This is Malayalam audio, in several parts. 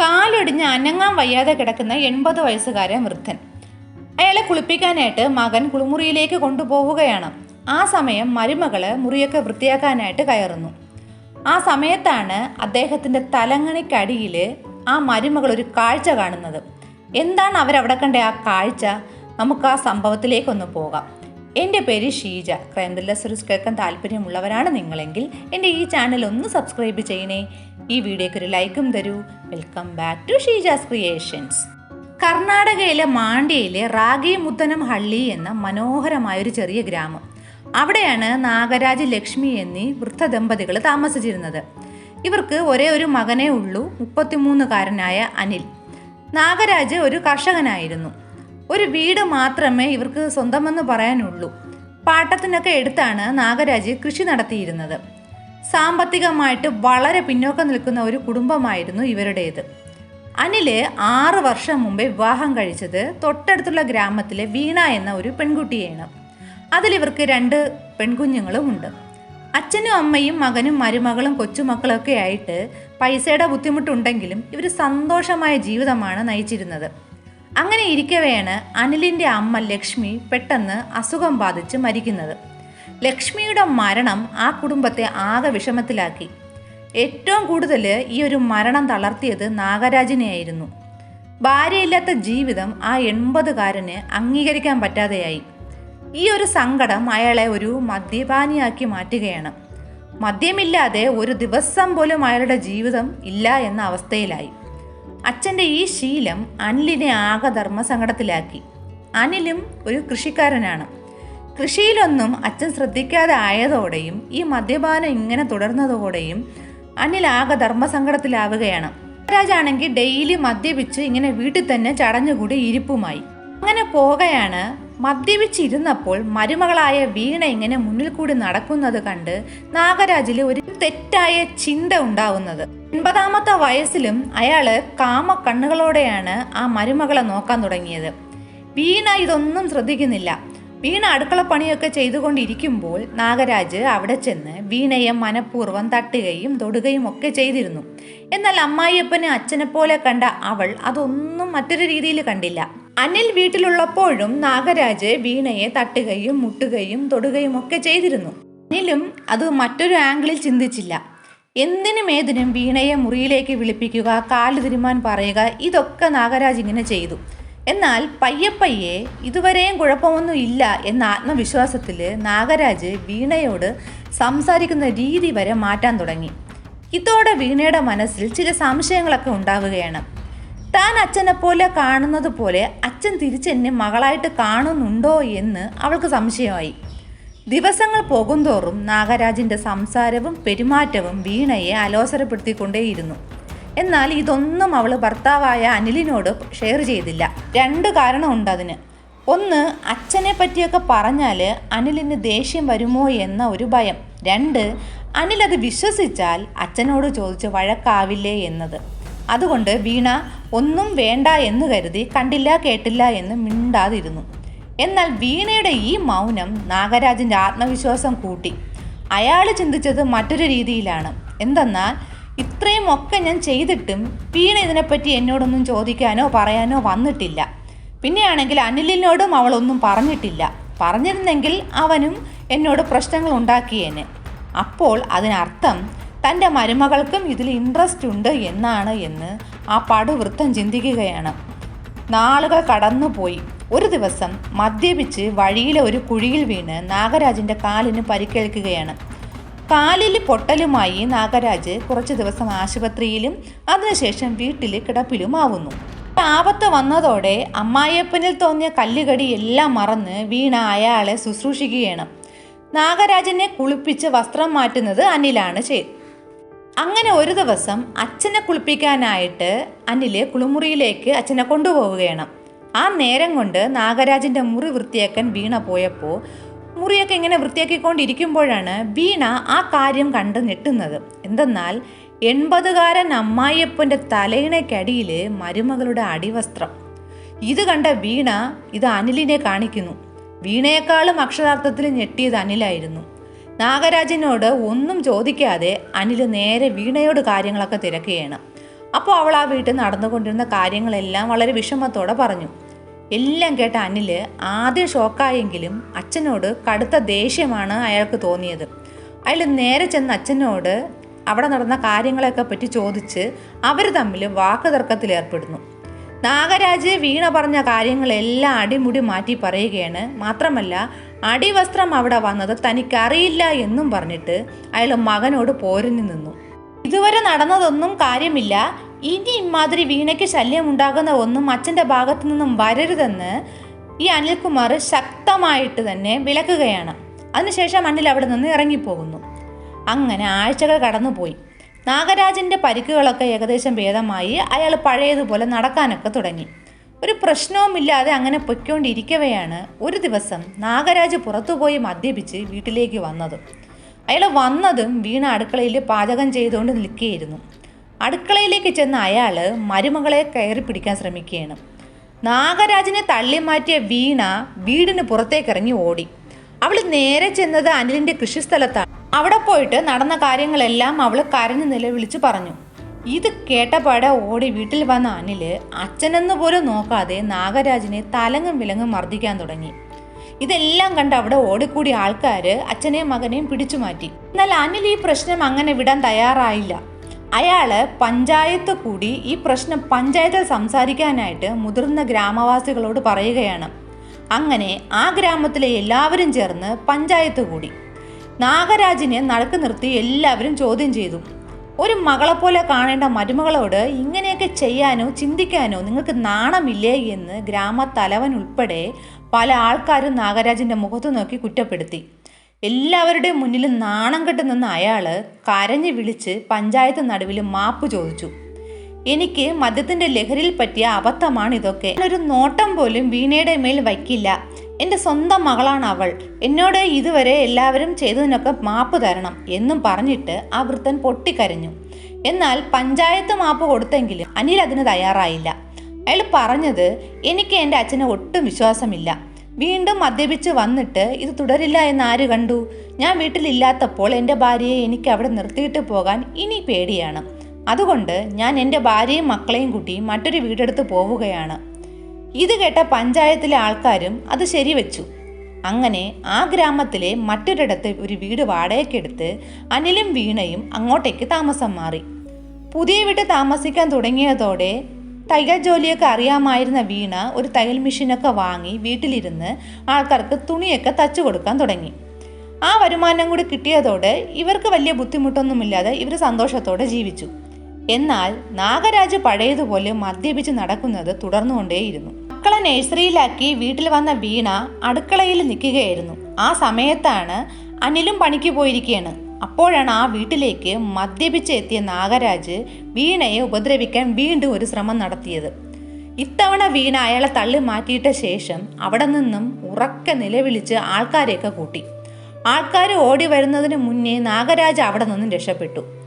കാലൊടിഞ്ഞ് അനങ്ങാൻ വയ്യാതെ കിടക്കുന്ന എൺപത് വയസ്സുകാരൻ വൃദ്ധൻ. അയാളെ കുളിപ്പിക്കാനായിട്ട് മകൻ കുളിമുറിയിലേക്ക് കൊണ്ടുപോവുകയാണ്. ആ സമയം മരുമകൾ മുറിയൊക്കെ വൃത്തിയാക്കാനായിട്ട് കയറുന്നു. ആ സമയത്താണ് അദ്ദേഹത്തിന്റെ തലങ്ങണിക്കടിയിൽ ആ മരുമകൾ ഒരു കാഴ്ച കാണുന്നത്. എന്താണ് അവരവിടെ കണ്ട ആ കാഴ്ച? നമുക്ക് ആ സംഭവത്തിലേക്കൊന്ന് പോകാം. എന്റെ പേര് ഷീജ. ക്രൈം ത്രില്ലർ സീരീസ് കേൾക്കാൻ താല്പര്യമുള്ളവരാണ് നിങ്ങളെങ്കിൽ എന്റെ ഈ ചാനൽ ഒന്ന് സബ്സ്ക്രൈബ് ചെയ്യണേ. ഈ വീഡിയോക്ക് ഒരു ലൈക്കും തരൂ. Welcome back to Sheeja's creations. കർണാടകയിലെ മാണ്ഡ്യയിലെ റാഗി മുത്തനം ഹള്ളി എന്ന മനോഹരമായ ഒരു ചെറിയ ഗ്രാമം. അവിടെയാണ് നാഗരാജ് ലക്ഷ്മി എന്നീ വൃദ്ധ ദമ്പതികൾ താമസിച്ചിരുന്നത്. ഇവർക്ക് ഒരേ ഒരു മകനേ ഉള്ളൂ മുപ്പത്തിമൂന്നുകാരനായ അനിൽ. നാഗരാജ് ഒരു കർഷകനായിരുന്നു. ഒരു വീട് മാത്രമേ ഇവർക്ക് സ്വന്തമെന്ന് പറയാനുള്ളൂ. പാട്ടത്തിനൊക്കെ എടുത്താണ് നാഗരാജ് കൃഷി നടത്തിയിരുന്നത്. സാമ്പത്തികമായിട്ട് വളരെ പിന്നോക്കം നിൽക്കുന്ന ഒരു കുടുംബമായിരുന്നു ഇവരുടേത്. അനിൽ ആറ് വർഷം മുമ്പേ വിവാഹം കഴിച്ചത് തൊട്ടടുത്തുള്ള ഗ്രാമത്തിലെ വീണ എന്ന ഒരു പെൺകുട്ടിയാണ്. അതിലിവർക്ക് രണ്ട് പെൺകുഞ്ഞുങ്ങളും ഉണ്ട്. അച്ഛനും അമ്മയും മകനും മരുമകളും കൊച്ചുമക്കളൊക്കെ ആയിട്ട് പൈസയുടെ ബുദ്ധിമുട്ടുണ്ടെങ്കിലും ഇവർ സന്തോഷമായ ജീവിതമാണ് നയിച്ചിരുന്നത്. അങ്ങനെ ഇരിക്കവെയാണ് അനിലിന്റെ അമ്മ ലക്ഷ്മി പെട്ടെന്ന് അസുഖം ബാധിച്ച് മരിക്കുന്നത്. ലക്ഷ്മിയുടെ മരണം ആ കുടുംബത്തെ ആകെ വിഷമത്തിലാക്കി. ഏറ്റവും കൂടുതൽ ഈ ഒരു മരണം തളർത്തിയത് നാഗരാജിനെയായിരുന്നു. ഭാര്യയില്ലാത്ത ജീവിതം ആ എൺപതുകാരന് അംഗീകരിക്കാൻ പറ്റാതെയായി. ഈ ഒരു സങ്കടം അയാളെ ഒരു മദ്യപാനിയാക്കി മാറ്റുകയാണ്. മദ്യമില്ലാതെ ഒരു ദിവസം പോലും അയാളുടെ ജീവിതം ഇല്ല എന്ന അവസ്ഥയിലായി. അച്ഛന്റെ ഈ ശീലം അനിലിനെ ആകെ ധർമ്മസങ്കടത്തിലാക്കി. അനിലും ഒരു കൃഷിക്കാരനാണ്. കൃഷിയിലൊന്നും അച്ഛൻ ശ്രദ്ധിക്കാതെ ആയതോടെയും ഈ മദ്യപാനം ഇങ്ങനെ തുടർന്നതോടെയും അനിൽ ആകെ ധർമ്മസങ്കടത്തിലാവുകയാണ്. രാജാണെങ്കിൽ ഡെയിലി മദ്യപിച്ച് ഇങ്ങനെ വീട്ടിൽ തന്നെ ചടഞ്ഞുകൂടി ഇരിപ്പുമായി. അങ്ങനെ പോകയാണ് മദ്യപിച്ചിരുന്നപ്പോൾ മരുമകളായ വീണ ഇങ്ങനെ മുന്നിൽ കൂടി നടക്കുന്നത് കണ്ട് നാഗരാജിൽ ഒരു തെറ്റായ ചിന്ത ഉണ്ടാവുന്നത്. എൺപതാമത്തെ വയസ്സിലും അയാൾ കാമ കണ്ണുകളോടെയാണ് ആ മരുമകളെ നോക്കാൻ തുടങ്ങിയത്. വീണ ഇതൊന്നും ശ്രദ്ധിക്കുന്നില്ല. വീണ അടുക്കള പണിയൊക്കെ ചെയ്തുകൊണ്ടിരിക്കുമ്പോൾ നാഗരാജ് അവിടെ ചെന്ന് വീണയെ മനഃപൂർവം തട്ടുകയും തൊടുകയും ഒക്കെ ചെയ്തിരുന്നു. എന്നാൽ അമ്മായിയപ്പനെ അച്ഛനെ പോലെ കണ്ട അവൾ അതൊന്നും മറ്റൊരു രീതിയിൽ കണ്ടില്ല. അനിൽ വീട്ടിലുള്ളപ്പോഴും നാഗരാജ് വീണയെ തട്ടുകയും മുട്ടുകയും തൊടുകയും ഒക്കെ ചെയ്തിരുന്നു. അനിലും അത് മറ്റൊരു ആംഗിളിൽ ചിന്തിച്ചില്ല. എന്തിനും ഏതിനും വീണയെ മുറിയിലേക്ക് വിളിപ്പിക്കുക കാൽ തിരുമാൻ പറയുക ഇതൊക്കെ നാഗരാജ് ഇങ്ങനെ ചെയ്തു. എന്നാൽ പയ്യെ പയ്യെ ഇതുവരെയും കുഴപ്പമൊന്നും ഇല്ല എന്ന ആത്മവിശ്വാസത്തിൽ നാഗരാജ് വീണയോട് സംസാരിക്കുന്ന രീതി വരെ മാറ്റാൻ തുടങ്ങി. ഇതോടെ വീണയുടെ മനസ്സിൽ ചില സംശയങ്ങളൊക്കെ ഉണ്ടാവുകയാണ്. താൻ അച്ഛനെ പോലെ കാണുന്നത് പോലെ അച്ഛൻ തിരിച്ചെന്നെ മകളായിട്ട് കാണുന്നുണ്ടോ എന്ന് അവൾക്ക് സംശയമായി. ദിവസങ്ങൾ പോകുന്തോറും നാഗരാജിന്റെ സംസാരവും പെരുമാറ്റവും വീണയെ അലോസരപ്പെടുത്തിക്കൊണ്ടേയിരുന്നു. എന്നാൽ ഇതൊന്നും അവൾ ഭർത്താവായ അനിലിനോട് ഷെയർ ചെയ്തില്ല. രണ്ട് കാരണമുണ്ട് അതിന് ഒന്ന് അച്ഛനെ പറ്റിയൊക്കെ പറഞ്ഞാൽ അനിലിന് ദേഷ്യം വരുമോ എന്ന ഒരു ഭയം. രണ്ട് അനിൽ അത് വിശ്വസിച്ചാൽ അച്ഛനോട് ചോദിച്ച് വഴക്കാവില്ലേ എന്നത്. അതുകൊണ്ട് വീണ ഒന്നും വേണ്ട എന്ന് കരുതി കണ്ടില്ല കേട്ടില്ല എന്ന് മിണ്ടാതിരുന്നു. എന്നാൽ വീണയുടെ ഈ മൗനം നാഗരാജന്റെ ആത്മവിശ്വാസം കൂട്ടി. അയാൾ ചിന്തിച്ചത് മറ്റൊരു രീതിയിലാണ്. എന്തെന്നാൽ ഇത്രയും ഒക്കെ ഞാൻ ചെയ്തിട്ടും വീണ ഇതിനെപ്പറ്റി എന്നോടൊന്നും ചോദിക്കാനോ പറയാനോ വന്നിട്ടില്ല. പിന്നെയാണെങ്കിൽ അനിലിനോടും അവളൊന്നും പറഞ്ഞിട്ടില്ല. പറഞ്ഞിരുന്നെങ്കിൽ അവനും എന്നോട് പ്രശ്നങ്ങൾ ഉണ്ടാക്കിയേനെ. അപ്പോൾ അതിനർത്ഥം തന്റെ മരുമകൾക്കും ഇതിൽ ഇൻട്രസ്റ്റ് ഉണ്ട് എന്നാണ് എന്ന് ആ പടുവൃത്തം ചിന്തിക്കുകയാണ്. നാളുകൾ കടന്നുപോയി. ഒരു ദിവസം മദ്യപിച്ച് വഴിയിലെ ഒരു കുഴിയിൽ വീണ് നാഗരാജിന്റെ കാലിന് പരിക്കേൽക്കുകയാണ്. കാലിൽ പൊട്ടലുമായി നാഗരാജ് കുറച്ച് ദിവസം ആശുപത്രിയിലും അതിനുശേഷം വീട്ടിൽ കിടപ്പിലുമാവുന്നു. ആപത്ത് വന്നതോടെ അമ്മായിയപ്പനിൽ തോന്നിയ കല്ലുകടി എല്ലാം മറന്ന് വീണ അയാളെ ശുശ്രൂഷിക്കുകയാണ്. നാഗരാജനെ കുളിപ്പിച്ച് വസ്ത്രം മാറ്റുന്നത് അനിലാണ് ചെയ്ത്. അങ്ങനെ ഒരു ദിവസം അച്ഛനെ കുളിപ്പിക്കാനായിട്ട് അനിൽ കുളിമുറിയിലേക്ക് അച്ഛനെ കൊണ്ടുപോവുകയാണ്. ആ നേരം കൊണ്ട് നാഗരാജിന്റെ മുറി വൃത്തിയാക്കാൻ വീണ പോയപ്പോൾ മുറിയൊക്കെ ഇങ്ങനെ വൃത്തിയാക്കിക്കൊണ്ടിരിക്കുമ്പോഴാണ് വീണ ആ കാര്യം കണ്ട് ഞെട്ടുന്നത്. എന്തെന്നാൽ എൺപതുകാരൻ അമ്മായിയപ്പന്റെ തലയിണയ്ക്കടിയിൽ മരുമകളുടെ അടിവസ്ത്രം. ഇത് കണ്ട വീണ ഇത് അനിലിനെ കാണിക്കുന്നു. വീണയെക്കാളും അക്ഷരാർത്ഥത്തിൽ ഞെട്ടിയത് അനിലായിരുന്നു. നാഗരാജനോട് ഒന്നും ചോദിക്കാതെ അനിൽ നേരെ വീണയോട് കാര്യങ്ങളൊക്കെ തിരക്കുകയാണ്. അപ്പോൾ അവൾ ആ വീട്ടിൽ നടന്നുകൊണ്ടിരുന്ന കാര്യങ്ങളെല്ലാം വളരെ വിഷമത്തോടെ പറഞ്ഞു. എല്ലാം കേട്ട അനിൽ ആദ്യം ഷോക്കായെങ്കിലും അച്ഛനോട് കടുത്ത ദേഷ്യമാണ് അയാൾക്ക് തോന്നിയത്. അയാൾ നേരെ ചെന്ന് അച്ഛനോട് അവിടെ നടന്ന കാര്യങ്ങളെയൊക്കെ പറ്റി ചോദിച്ച് അവർ തമ്മിൽ വാക്കുതർക്കത്തിൽ ഏർപ്പെടുന്നു നാഗരാജ് വീണ പറഞ്ഞ കാര്യങ്ങളെല്ലാം അടിമുടി മാറ്റി പറയുകയാണ്. മാത്രമല്ല അടിവസ്ത്രം അവിടെ വന്നത് തനിക്കറിയില്ല എന്നും പറഞ്ഞിട്ട് അയാൾ മകനോട് പോരിഞ്ഞു നിന്നു. ഇതുവരെ നടന്നതൊന്നും കാര്യമില്ല. ഇനി ഇമാതിരി വീണയ്ക്ക് ശല്യം ഉണ്ടാകുന്ന ഒന്നും അച്ഛന്റെ ഭാഗത്തു നിന്നും വരരുതെന്ന് ഈ അനിൽകുമാർ ശക്തമായിട്ട് തന്നെ വിലക്കുകയാണ്. അതിനുശേഷം അനിൽ അവിടെ നിന്ന് ഇറങ്ങിപ്പോകുന്നു. അങ്ങനെ ആഴ്ചകൾ കടന്നുപോയി. നാഗരാജന്റെ പരിക്കുകളൊക്കെ ഏകദേശം ഭേദമായി. അയാൾ പഴയതുപോലെ നടക്കാനൊക്കെ തുടങ്ങി. ഒരു പ്രശ്നവുമില്ലാതെ അങ്ങനെ പൊയ്ക്കൊണ്ടിരിക്കവെയാണ് ഒരു ദിവസം നാഗരാജ് പുറത്തുപോയി മദ്യപിച്ച് വീട്ടിലേക്ക് വന്നത്. അയാൾ വന്നതും വീണ അടുക്കളയിൽ പാചകം ചെയ്തുകൊണ്ട് നിൽക്കുകയായിരുന്നു. അടുക്കളയിലേക്ക് ചെന്ന അയാൾ മരുമകളെ കയറി പിടിക്കാൻ ശ്രമിക്കുകയാണ്. നാഗരാജിനെ തള്ളി മാറ്റിയ വീണ വീടിന് പുറത്തേക്കിറങ്ങി ഓടി. അവൾ നേരെ ചെന്നത് അനിലിന്റെ കൃഷിസ്ഥലത്താണ്. അവിടെ പോയിട്ട് നടന്ന കാര്യങ്ങളെല്ലാം അവൾ കരഞ്ഞു നിലവിളിച്ച് പറഞ്ഞു. ഇത് കേട്ടപാടെ ഓടി വീട്ടിൽ വന്ന അനിൽ അച്ഛനെന്ന് പോലും നോക്കാതെ നാഗരാജിനെ തലങ്ങും വിലങ്ങും മർദ്ദിക്കാൻ തുടങ്ങി. ഇതെല്ലാം കണ്ട് അവിടെ ഓടിക്കൂടിയ ആൾക്കാര് അച്ഛനെയും മകനെയും പിടിച്ചു മാറ്റി. എന്നാൽ അനിൽ ഈ പ്രശ്നം അങ്ങനെ വിടാൻ തയ്യാറായില്ല. അയാൾ പഞ്ചായത്ത് കൂടി ഈ പ്രശ്നം പഞ്ചായത്തിൽ സംസാരിക്കാനായിട്ട് മുതിർന്ന ഗ്രാമവാസികളോട് പറയുകയാണ്. അങ്ങനെ ആ ഗ്രാമത്തിലെ എല്ലാവരും ചേർന്ന് പഞ്ചായത്ത് കൂടി. നാഗരാജിനെ നടക്ക് നിർത്തി എല്ലാവരും ചോദ്യം ചെയ്തു. ഒരു മകളെപ്പോലെ കാണേണ്ട മരുമകളോട് ഇങ്ങനെയൊക്കെ ചെയ്യാനോ ചിന്തിക്കാനോ നിങ്ങൾക്ക് നാണമില്ലേ എന്ന് ഗ്രാമത്തലവൻ ഉൾപ്പെടെ പല ആൾക്കാരും നാഗരാജിന്റെ മുഖത്ത് നോക്കി കുറ്റപ്പെടുത്തി. എല്ലാവരുടെയും മുന്നിൽ നാണം കെട്ട് നിന്ന അയാൾ കരഞ്ഞു വിളിച്ച് പഞ്ചായത്ത് നടുവിൽ മാപ്പ് ചോദിച്ചു. എനിക്ക് മദ്യത്തിന്റെ ലഹരിയിൽ പറ്റിയ അബദ്ധമാണ് ഇതൊക്കെ ഒരു നോട്ടം പോലും വീണയുടെ മേൽ വയ്ക്കില്ല. എന്റെ സ്വന്തം മകളാണ് അവൾ. എന്നോട് ഇതുവരെ എല്ലാവരും ചെയ്തതിനൊക്കെ മാപ്പ് തരണം എന്നും പറഞ്ഞിട്ട് ആ വൃത്തൻ പൊട്ടിക്കരഞ്ഞു. എന്നാൽ പഞ്ചായത്ത് മാപ്പ് കൊടുത്തെങ്കിലും അനിൽ അതിന് തയ്യാറായില്ല. അയാൾ പറഞ്ഞത് എനിക്ക് എന്റെ അച്ഛനെ ഒട്ടും വിശ്വാസമില്ല. വീണ്ടും മദ്യപിച്ച് വന്നിട്ട് ഇത് തുടരില്ല എന്ന് ആര് കണ്ടു? ഞാൻ വീട്ടിലില്ലാത്തപ്പോൾ എന്റെ ഭാര്യയെ എനിക്ക് അവിടെ നിർത്തിയിട്ട് പോകാൻ ഇനി പേടിയാണ്. അതുകൊണ്ട് ഞാൻ എന്റെ ഭാര്യയും മക്കളെയും കൂട്ടി മറ്റൊരു വീടെടുത്ത് പോവുകയാണ്. ഇത് കേട്ട പഞ്ചായത്തിലെ ആൾക്കാരും അത് ശരിവെച്ചു. അങ്ങനെ ആ ഗ്രാമത്തിലെ മറ്റൊരിടത്ത് ഒരു വീട് വാടകയ്ക്കെടുത്ത് അനിലും വീണയും അങ്ങോട്ടേക്ക് താമസം മാറി. പുതിയ വീട്ട് താമസിക്കാൻ തുടങ്ങിയതോടെ തയ്യൽ ജോലിയൊക്കെ അറിയാമായിരുന്ന വീണ ഒരു തയ്യൽ മെഷീനൊക്കെ വാങ്ങി വീട്ടിലിരുന്ന് ആൾക്കാർക്ക് തുണിയൊക്കെ തച്ചു കൊടുക്കാൻ തുടങ്ങി. ആ വരുമാനം കൂടി കിട്ടിയതോടെ ഇവർക്ക് വലിയ ബുദ്ധിമുട്ടൊന്നുമില്ലാതെ ഇവർ സന്തോഷത്തോടെ ജീവിച്ചു. എന്നാൽ നാഗരാജ് പഴയതുപോലെ മദ്യപിച്ച് നടക്കുന്നത് തുടർന്നുകൊണ്ടേയിരുന്നു. മക്കളെ നഴ്സറിയിലാക്കി വീട്ടിൽ വന്ന വീണ അടുക്കളയിൽ നിൽക്കുകയായിരുന്നു. ആ സമയത്താണ് അനിലും പണിക്ക് പോയിരിക്കുകയാണ് അപ്പോഴാണ് ആ വീട്ടിലേക്ക് മദ്യപിച്ച് എത്തിയ നാഗരാജ് വീണയെ ഉപദ്രവിക്കാൻ വീണ്ടും ഒരു ശ്രമം നടത്തിയത്. ഇത്തവണ വീണ അയാളെ തള്ളി മാറ്റിയിട്ട ശേഷം അവിടെ നിന്നും ഉറക്കെ നിലവിളിച്ച് ആൾക്കാരെയൊക്കെ കൂട്ടി. ആൾക്കാർ ഓടി വരുന്നതിന് മുന്നേ നാഗരാജ് അവിടെ നിന്നും രക്ഷപ്പെട്ടു.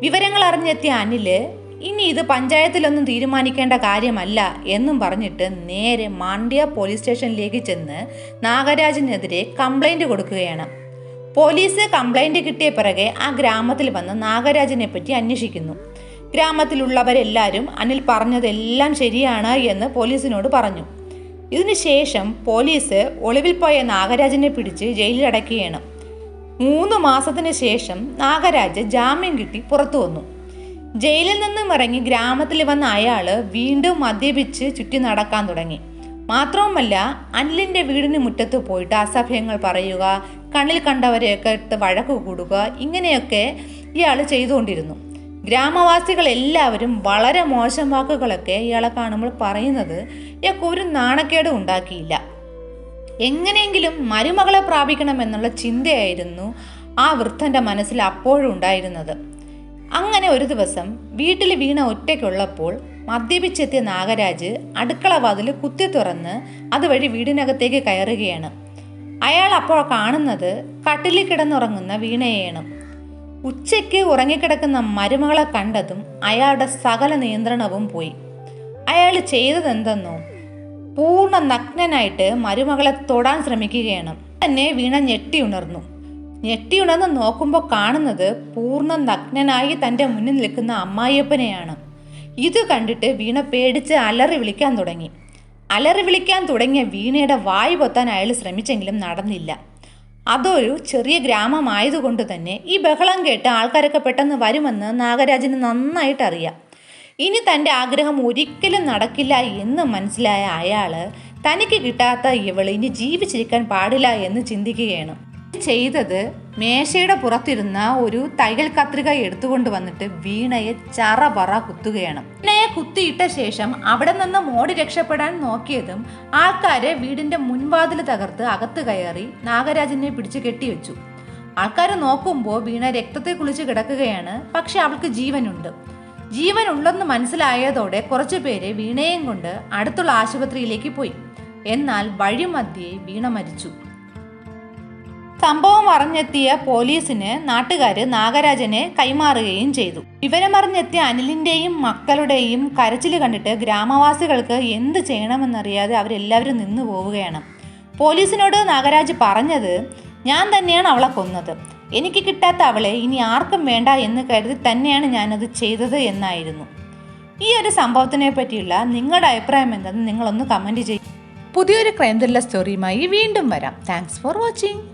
വിവരങ്ങൾ അറിഞ്ഞെത്തിയ അനിൽ ഇനി ഇത് പഞ്ചായത്തിലൊന്നും തീരുമാനിക്കേണ്ട കാര്യമല്ല എന്നും പറഞ്ഞിട്ട് നേരെ മാണ്ഡ്യ പോലീസ് സ്റ്റേഷനിലേക്ക് ചെന്ന് നാഗരാജിനെതിരെ കംപ്ലൈന്റ് കൊടുക്കുകയാണ്. പോലീസ് കംപ്ലൈന്റ് കിട്ടിയ പിറകെ ആ ഗ്രാമത്തിൽ വന്ന് നാഗരാജിനെ പറ്റി അന്വേഷിക്കുന്നു. ഗ്രാമത്തിലുള്ളവരെല്ലാവരും അനിൽ പറഞ്ഞതെല്ലാം ശരിയാണ് എന്ന് പോലീസിനോട് പറഞ്ഞു. ഇതിനുശേഷം പോലീസ് ഒളിവിൽ പോയ നാഗരാജിനെ പിടിച്ച് ജയിലിലടക്കുകയാണ്. മൂന്ന് മാസത്തിന് ശേഷം നാഗരാജ് ജാമ്യം കിട്ടി പുറത്തു വന്നു. ജയിലിൽ നിന്നും ഇറങ്ങി ഗ്രാമത്തിൽ വന്ന അയാൾ വീണ്ടും മദ്യപിച്ച് ചുറ്റി നടക്കാൻ തുടങ്ങി. മാത്രവുമല്ല അനിലിന്റെ വീടിന് മുറ്റത്ത് പോയിട്ട് അസഭ്യങ്ങൾ പറയുക കണ്ണിൽ കണ്ടവരെയൊക്കെ ഇട്ട് വഴക്ക് കൂടുക ഇങ്ങനെയൊക്കെ ഇയാൾ ചെയ്തുകൊണ്ടിരുന്നു. ഗ്രാമവാസികൾ എല്ലാവരും വളരെ മോശം വാക്കുകളൊക്കെ ഇയാളെ കാണുമ്പോൾ പറയുന്നത് ഇയാൾക്ക് ഒരു നാണക്കേടും ഉണ്ടാക്കിയില്ല. എങ്ങനെയെങ്കിലും മരുമകളെ പ്രാപിക്കണമെന്നുള്ള ചിന്തയായിരുന്നു ആ വൃദ്ധന്റെ മനസ്സിൽ അപ്പോഴും ഉണ്ടായിരുന്നത്. അങ്ങനെ ഒരു ദിവസം വീട്ടിൽ വീണ ഒറ്റയ്ക്കുള്ളപ്പോൾ മദ്യപിച്ചെത്തിയ നാഗരാജ് അടുക്കള വാതിൽ കുത്തി തുറന്ന് അതുവഴി വീടിനകത്തേക്ക് കയറുകയാണ്. അയാൾ അപ്പോൾ കാണുന്നത് കട്ടിലിൽ കിടന്നുറങ്ങുന്ന വീണയെയാണ്. ഉച്ചയ്ക്ക് ഉറങ്ങിക്കിടക്കുന്ന മരുമകളെ കണ്ടതും അയാളുടെ സകല നിയന്ത്രണവും പോയി. അയാൾ ചെയ്തതെന്തെന്നോ പൂർണ നഗ്നനായിട്ട് മരുമകളെ തൊടാൻ ശ്രമിക്കുകയാണ്. തന്നെ വീണ ഞെട്ടി ഉണർന്നു. ഞെട്ടി ഉണർന്ന് നോക്കുമ്പോൾ കാണുന്നത് പൂർണ നഗ്നനായി തന്റെ മുന്നിൽ നിൽക്കുന്ന അമ്മായിയപ്പനെയാണ്. ഇത് കണ്ടിട്ട് വീണ പേടിച്ച് അലറി വിളിക്കാൻ തുടങ്ങി. അലറി വിളിക്കാൻ തുടങ്ങിയ വീണയുടെ വായു പൊത്താൻ അയാൾ ശ്രമിച്ചെങ്കിലും നടന്നില്ല. അതൊരു ചെറിയ ഗ്രാമമായതുകൊണ്ട് തന്നെ ഈ ബഹളം കേട്ട് ആൾക്കാരൊക്കെ പെട്ടെന്ന് വരുമെന്ന് നാഗരാജന് നന്നായിട്ട് അറിയാം ഇനി തന്റെ ആഗ്രഹം ഒരിക്കലും നടക്കില്ല എന്ന് മനസ്സിലായ അയാൾ തനിക്ക് കിട്ടാത്ത ഇവൾ ഇനി ജീവിച്ചിരിക്കാൻ പാടില്ല എന്ന് ചിന്തിക്കുകയാണ്. ചെയ്തത് മേശയുടെ പുറത്തിരുന്ന ഒരു തൈകൾ കത്രിക എടുത്തുകൊണ്ട് വന്നിട്ട് വീണയെ ചറ പറ കുത്തുകയാണ്. വീണയെ കുത്തിയിട്ട ശേഷം അവിടെ നിന്ന് മോടി രക്ഷപ്പെടാൻ നോക്കിയതും ആൾക്കാരെ വീടിന്റെ മുൻവാതിൽ തകർത്ത് അകത്ത് കയറി നാഗരാജനെ പിടിച്ച് കെട്ടിവെച്ചു. ആൾക്കാർ നോക്കുമ്പോൾ വീണ രക്തത്തെ കുളിച്ച് കിടക്കുകയാണ് പക്ഷെ അവൾക്ക് ജീവനുണ്ട്. ജീവൻ ഉണ്ടെന്ന് മനസ്സിലായതോടെ കുറച്ചു പേര് വീണയും കൊണ്ട് അടുത്തുള്ള ആശുപത്രിയിലേക്ക് പോയി. എന്നാൽ വഴിമധ്യേ വീണ മരിച്ചു. സംഭവം അറിഞ്ഞെത്തിയ പോലീസിന് നാട്ടുകാര് നാഗരാജനെ കൈമാറുകയും ചെയ്തു. വിവരമറിഞ്ഞെത്തിയ അനിലിന്റെയും മക്കളുടെയും കരച്ചിൽ കണ്ടിട്ട് ഗ്രാമവാസികൾക്ക് എന്ത് ചെയ്യണമെന്നറിയാതെ അവരെല്ലാവരും നിന്നു പോവുകയാണ്. പോലീസിനോട് നാഗരാജ് പറഞ്ഞത് ഞാൻ തന്നെയാണ് അവളെ കൊന്നത്. എനിക്ക് കിട്ടാത്ത അവളെ ഇനി ആർക്കും വേണ്ട എന്ന് കരുതി തന്നെയാണ് ഞാനത് ചെയ്തത് എന്നായിരുന്നു. ഈ ഒരു സംഭവത്തിനെ പറ്റിയുള്ള നിങ്ങളുടെ അഭിപ്രായം എന്തെന്ന് നിങ്ങളൊന്ന് കമന്റ് ചെയ്യും. പുതിയൊരു ക്രൈം ത്രില്ലർ സ്റ്റോറിയുമായി വീണ്ടും വരാം. Thanks for watching